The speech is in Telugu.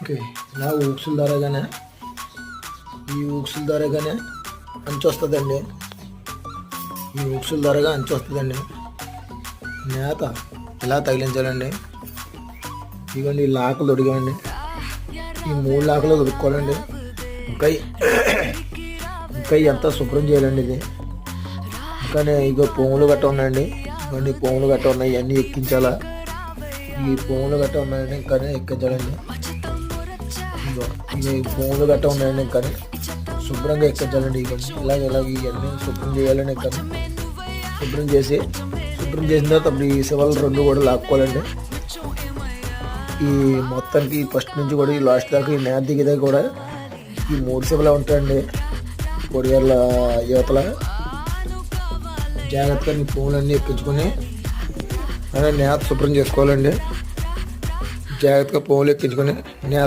ఓకే ఇలా ఊక్సుల ద్వారాగానే ఈ ఊక్సుల ద్వారాగానే అంచు వస్తుందండి ఈ ఊక్సుల ద్వారాగా అంచు వస్తుందండి నేత ఇలా తగిలించాలండి? ఇవ్వండి ఈ లాకలు దొడిగామండి ఈ మూడు లాకలు దొరుకుకోవాలండి ఇంకా ఇంకా ఎంత శుభ్రం చేయాలండి ఇది. ఇంకా ఇగో పొంగులు గట్ట ఉన్నాయండి. ఇవన్నీ పొంగులు గట్ట ఉన్నాయి ఇవన్నీ ఎక్కించాలా. ఈ పొంగులు గట్ట ఉన్నాయండి ఇంకా ఎక్కించాలండి. ఇగో ఇగో ఈ గట్ట ఉన్నాయండి కానీ. శుభ్రంగా ఎక్కించాలండి ఇక. ఇలాగ ఇలాగ ఇవన్నీ శుభ్రం చేయాలని కానీ. శుభ్రం చేసి శుభ్రం చేసిన తర్వాత అప్పుడు ఈ శివలు రెండు కూడా లాక్కోవాలండి. ఈ మొత్తానికి ఫస్ట్ నుంచి కూడా ఈ లాస్ట్ దాకా ఈ నేత దిగేదా కూడా ఈ మూడు శివలు ఉంటాయండి. కొడియార్ల యువతల. జాగ్రత్తగా నీ అన్నీ ఎక్కించుకొని అలా నేత శుభ్రం చేసుకోవాలండి. జాగ్రత్తగా పోలు ఎక్కించుకొని నేత